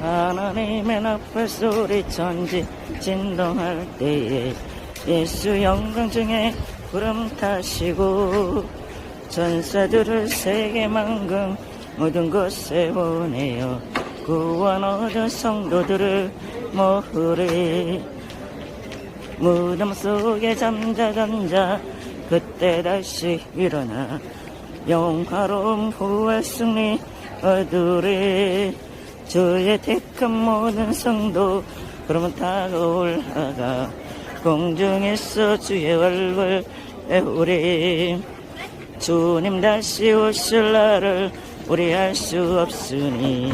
하나님의 나팔 소리 천지 진동할 때에 예수 영광 중에 구름 타시고 전사들을 세계 만금 모든 곳에 보내어 구원 얻은 성도들을 모으리. 무덤 속에 잠자던 자 그때 다시 일어나 영화로운 부활 승리 얻으리 주의 택한 모든 성도. 그러면 다 올라가 공중에서 주의 얼굴 배우리. 주님 다시 오실 날을 우리 알 수 없으니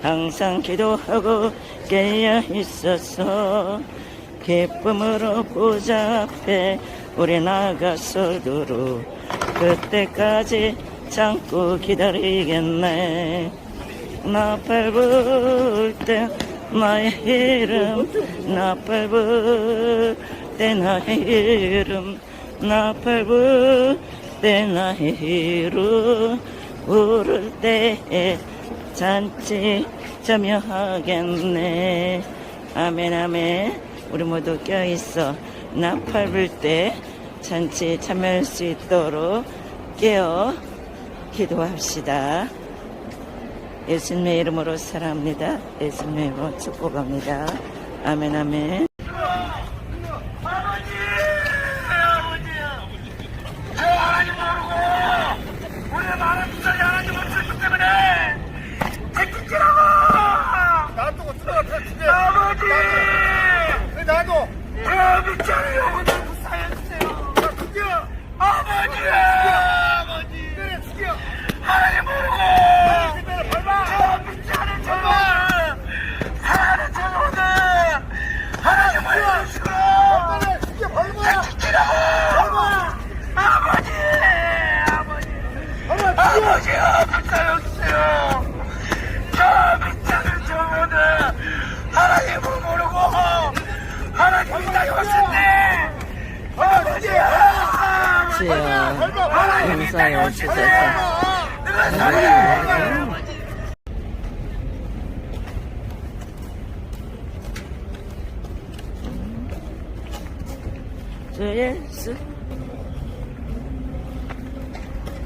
항상 기도하고 깨어 있어서 기쁨으로 보좌 앞에 우리 나가서도록 그때까지 참고 기다리겠네 나팔 불 때 나의 이름 나팔 불 때 나의 이름 나팔 불 때 나의 이름. 부를 때 잔치 참여하겠네. 아멘 아멘. 우리 모두 껴있어. 나팔 불 때 잔치 참여할 수 있도록 깨어 기도합시다 예수님의 이름으로 사랑합니다. 예수님의 이름으로 축복합니다. 아멘 아멘. 아버지! 아버지! 저 하나님 모르고 우리의 많은 부자리 하나님 없었기 때문에 택지라고! 나도 들어가 진짜 아버지! 왜 나도 저 밑자리 영혼을 구사해주세요! 나 죽여 아버지! 아버지! 그래 죽여 하나님 모르고 그래 밟아 저 밑자리 정말 사랑하는 저 영혼을 하나님을 주시고 그래 죽여 밟아 택지라고! 밟아 아버지! 아버지! 밟아 죽여 아버지야 불쌍해주세요 저 밑장을 저보는 하나님을 모르고 하나님이 다녀왔는데 주 예수.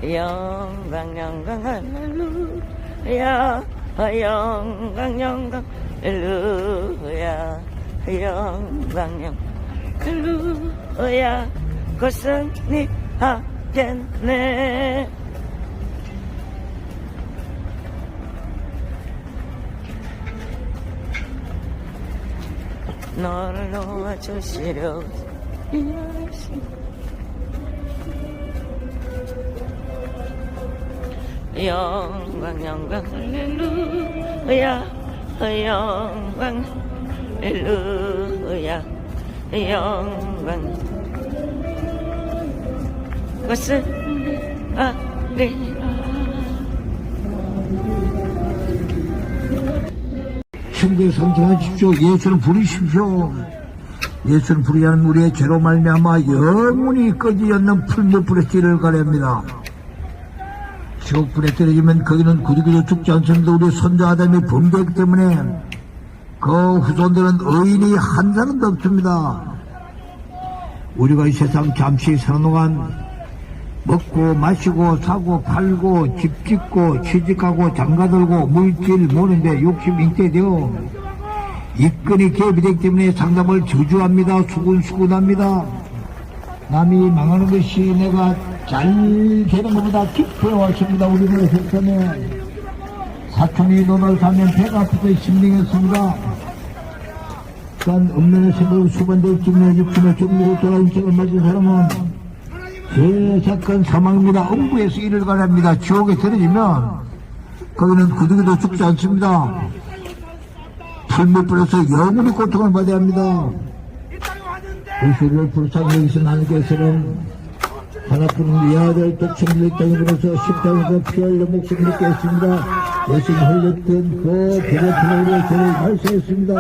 영광 영광 할렐루야 영광 영광 할렐루야 영광 영광 할렐루야. 곧 승리 하겠네. 너를 놓아주시려 영광 영광 할렐루야 영광 할렐루야 영광 것은 아리라 형제 성장하십시오. 예수를 부르십시오. 예수를 않은 우리의 죄로 말미암아 영원히 꺼지지 않는 풀무불의 씨를 가렵니다. 지옥불에 떨어지면 거기는 그리그리 죽지 않습니다. 우리 손자 아담이 범죄했기 때문에 그 후손들은 의인이 한 사람도 없습니다. 우리가 이 세상 잠시 사는 동안 먹고 마시고 사고 팔고 집 짓고 취직하고 장가들고 물질 모는데 욕심 있게되어 이끈이 개입이 되기 때문에 상담을 저주합니다. 수군수군합니다. 남이 망하는 것이 내가 잘 되는 것보다 기뻐왔습니다. 우리가 했다면 사촌이 돈을 사면 배가 아프고 심령했습니다. 난 없는 생각을 수반될 중에 육신을 죽이고 돌아온 책을 맞은 사람은 제 사건 사망입니다. 음부에서 일을 가랍니다. 지옥에 떨어지면 거기는 구두기도 죽지 않습니다. 풀물 뿌려서 영원히 고통을 받아야 합니다. 불수를 불쌍히 여기신 하나님께서는 하나뿐인 이 아들 독생을 땅으로서 십자가에서 피 흘려 목숨을 깼습니다. 예수님 흘렸던 그 배를 피로 저를 말씀했습니다.